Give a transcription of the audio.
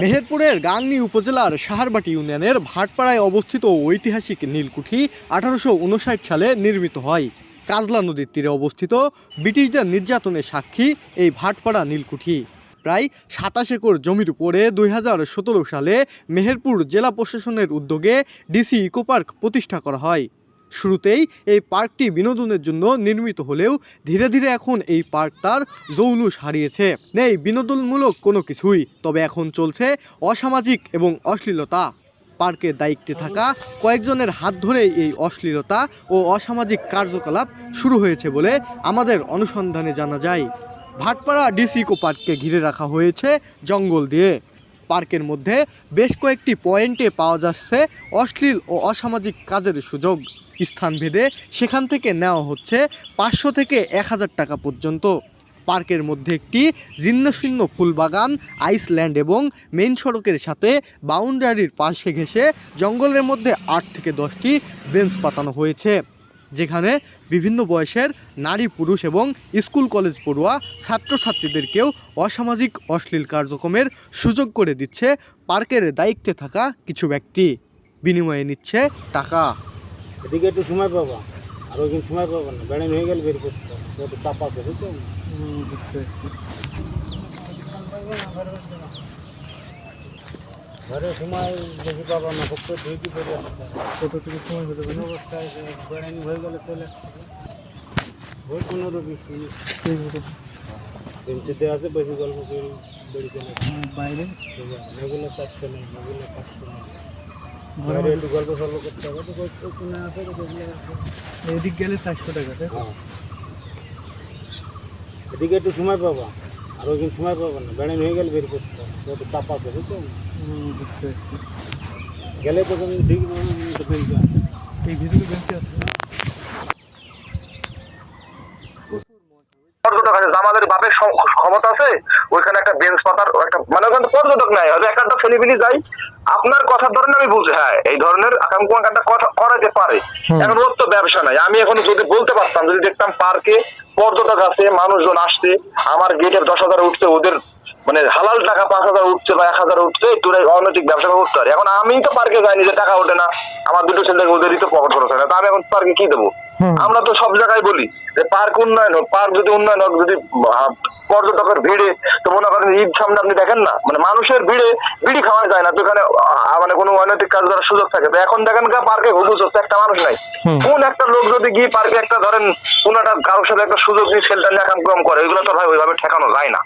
মেহেরপুরের গাংনী উপজেলার সাহারবাটি ইউনিয়নের ভাটপাড়ায় অবস্থিত ঐতিহাসিক নীলকুঠি আঠারোশো উনষাট সালে নির্মিত হয়। কাজলা নদীর তীরে অবস্থিত ব্রিটিশদের নির্যাতনের সাক্ষী এই ভাটপাড়া নীলকুঠি। প্রায় সাতাশ একর জমির উপরে দুই হাজার সতেরো সালে মেহেরপুর জেলা প্রশাসনের উদ্যোগে ডিসি ইকো পার্ক প্রতিষ্ঠা করা হয়। শুরুতেই এই পার্কটি বিনোদনের জন্য নির্মিত হলেও ধীরে ধীরে এখন এই পার্ক তার জৌলুস হারিয়েছে। নেই, বিনোদনমূলক কোনো কিছুই, তবে এখন চলছে অসামাজিক এবং অশ্লীলতা। পার্কের দায়িত্বে থাকা কয়েকজনের হাত ধরেই এই অশ্লীলতা ও অসামাজিক কার্যকলাপ শুরু হয়েছে বলে আমাদের অনুসন্ধানে জানা যায়। ভাটপাড়া ডিসিকো পার্ককে ঘিরে রাখা হয়েছে জঙ্গল দিয়ে। পার্কের মধ্যে বেশ কয়েকটি পয়েন্টে পাওয়া যাচ্ছে অশ্লীল ও অসামাজিক কাজের সুযোগ। স্থানভেদে সেখান থেকে নেওয়া হচ্ছে পাঁচশো থেকে এক হাজার টাকা পর্যন্ত। পার্কের মধ্যে একটি জীর্ণশীর্ণ ফুলবাগান, আইসল্যান্ড এবং মেন সড়কের সাথে বাউন্ডারির পাশে ঘেঁষে জঙ্গলের মধ্যে আট থেকে দশটি বেঞ্চ পাতানো হয়েছে, যেখানে বিভিন্ন বয়সের নারী, পুরুষ এবং স্কুল কলেজ পড়ুয়া ছাত্রছাত্রীদেরকেও অসামাজিক, অশ্লীল কার্যক্রমের সুযোগ করে দিচ্ছে পার্কের দায়িত্বে থাকা কিছু ব্যক্তি। বিনিময়ে নিচ্ছে টাকা। এদিকে একটু সময় পাবা। আর ওইদিন সময় পাবা না। বেড়ান হয়ে গেলে বের করতে হবে। একটু চাপা আছে বুঝছ ঘরে সময় বেশি পাবা না ভক্ত করে আসতে কতটুকু সময় হতে পারে? অবস্থায় বেড়ানি হয়ে গেলে চলে। ওই পনেরো বিশ মিনিট। তিনটিতে আছে। বেশি গল্প করে বেড়ে চলে বাইরে? এগুলো চারশো নেই এগুলো নেই বাইরে একটু গল্প সল্প করতে হবে। তো আছে। এদিক গেলে চারশো টাকা হ্যাঁ। এদিকে একটু সময় পাবা। আর ওইদিন সময় পাবা না। বেড়ানি হয়ে গেলে বের করতে হবে। চাপ একটু চাপা আছে বুঝতে গেলে তো তুমি ঠিক এই ভিতরে বেঞ্চে আছে পর্যটক আছে আমাদের বাপের ক্ষমতা আছে ওইখানে একটা বেঞ্চ পাতার একটা মানে ওখানে পর্যটক নাই হয়তো একটা ছেলেপিলি যাই আপনার কথার ধরেন আমি বুঝি হ্যাঁ এই ধরনের আকাঙ্ক্ষা একটা কথা করাতে পারে। এখন ওর তো ব্যবসা নাই আমি এখন যদি বলতে পারতাম যদি দেখতাম পার্কে পর্যটক আছে মানুষজন আসছে আমার গেটের দশ হাজার উঠছে ওদের মানে হালাল টাকা পাঁচ হাজার উঠছে বা এক হাজার উঠছে তোর অনৈতিক ব্যবসা করতে পারে। এখন আমি তো পার্কে যাইনি যে টাকা ওঠে না আমার দুটো ছেলে ওদেরই তো পকেট খরচ হয় না তা আমি এখন পার্কে কি দেবো? আমরা তো সব জায়গায় বলি যে পার্ক উন্নয়ন হোক পার্ক যদি উন্নয়ন হোক যদি পর্যটকের ভিড়ে তো মনে করেন ঈদ সামনে আপনি দেখেন না? মানে মানুষের ভিড়ে বিড়ি খাওয়া যায় না তো এখানে মানে কোনো অনৈতিক কাজ করার সুযোগ থাকে। তো এখন দেখেন পার্কে হুজুস হচ্ছে একটা মানুষ নাই। কোন একটা লোক যদি গিয়ে পার্কে একটা ধরেন কোন একটা কারোর সাথে একটা সুযোগ দিয়ে সেলটা নিয়ে কাম করে এগুলো তো ভাই ওইভাবে ঠেকানো যায় না।